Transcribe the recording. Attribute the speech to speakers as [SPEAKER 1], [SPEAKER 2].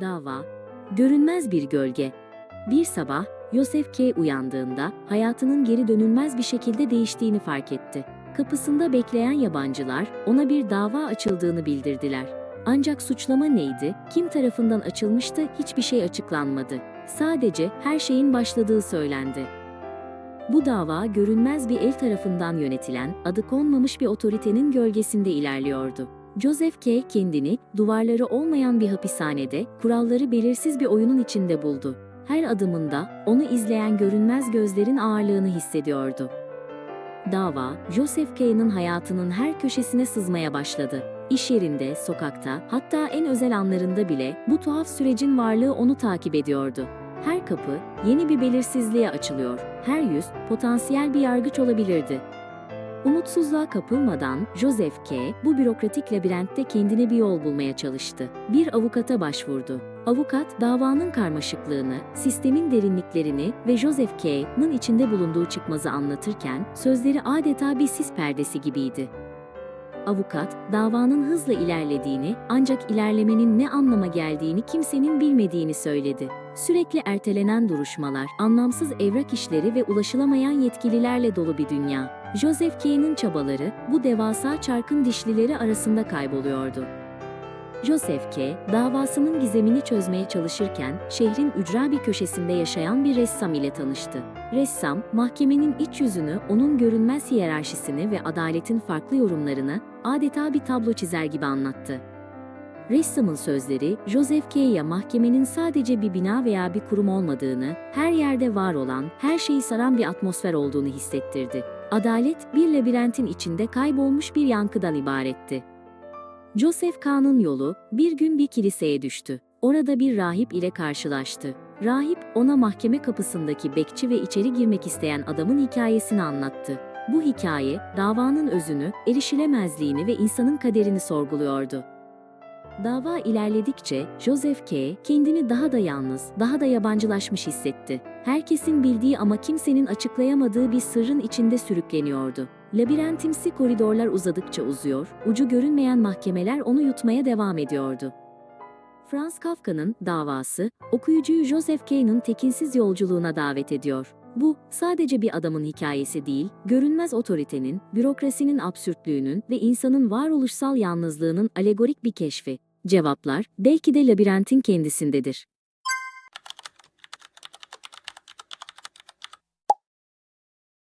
[SPEAKER 1] Dava, görünmez bir gölge. Bir sabah, Yosef K. uyandığında hayatının geri dönülmez bir şekilde değiştiğini fark etti. Kapısında bekleyen yabancılar ona bir dava açıldığını bildirdiler. Ancak suçlama neydi, kim tarafından açılmıştı hiçbir şey açıklanmadı. Sadece her şeyin başladığı söylendi. Bu dava görünmez bir el tarafından yönetilen, adı konmamış bir otoritenin gölgesinde ilerliyordu. Joseph K. kendini duvarları olmayan bir hapishanede, kuralları belirsiz bir oyunun içinde buldu. Her adımında onu izleyen görünmez gözlerin ağırlığını hissediyordu. Dava, Joseph K.'nin hayatının her köşesine sızmaya başladı. İş yerinde, sokakta, hatta en özel anlarında bile bu tuhaf sürecin varlığı onu takip ediyordu. Her kapı yeni bir belirsizliğe açılıyor. Her yüz potansiyel bir yargıç olabilirdi. Umutsuzluğa kapılmadan Joseph K. bu bürokratik labirentte kendine bir yol bulmaya çalıştı. Bir avukata başvurdu. Avukat davanın karmaşıklığını, sistemin derinliklerini ve Joseph K.'nın içinde bulunduğu çıkmazı anlatırken sözleri adeta bir sis perdesi gibiydi. Avukat, davanın hızla ilerlediğini ancak ilerlemenin ne anlama geldiğini kimsenin bilmediğini söyledi. Sürekli ertelenen duruşmalar, anlamsız evrak işleri ve ulaşılamayan yetkililerle dolu bir dünya. Joseph K'nin çabaları bu devasa çarkın dişlileri arasında kayboluyordu. Joseph K. davasının gizemini çözmeye çalışırken şehrin ücra bir köşesinde yaşayan bir ressam ile tanıştı. Ressam, mahkemenin iç yüzünü, onun görünmez hiyerarşisini ve adaletin farklı yorumlarını adeta bir tablo çizer gibi anlattı. Ressamın sözleri, Joseph K'ya mahkemenin sadece bir bina veya bir kurum olmadığını, her yerde var olan, her şeyi saran bir atmosfer olduğunu hissettirdi. Adalet, bir labirentin içinde kaybolmuş bir yankıdan ibaretti. Joseph K'nın yolu bir gün bir kiliseye düştü. Orada bir rahip ile karşılaştı. Rahip ona mahkeme kapısındaki bekçi ve içeri girmek isteyen adamın hikayesini anlattı. Bu hikaye davanın özünü, erişilemezliğini ve insanın kaderini sorguluyordu. Dava ilerledikçe Joseph K. kendini daha da yalnız, daha da yabancılaşmış hissetti. Herkesin bildiği ama kimsenin açıklayamadığı bir sırrın içinde sürükleniyordu. Labirentimsi koridorlar uzadıkça uzuyor, ucu görünmeyen mahkemeler onu yutmaya devam ediyordu. Franz Kafka'nın davası, okuyucuyu Joseph K'nın tekinsiz yolculuğuna davet ediyor. Bu, sadece bir adamın hikayesi değil, görünmez otoritenin, bürokrasinin absürtlüğünün ve insanın varoluşsal yalnızlığının alegorik bir keşfi. Cevaplar, belki de labirentin kendisindedir.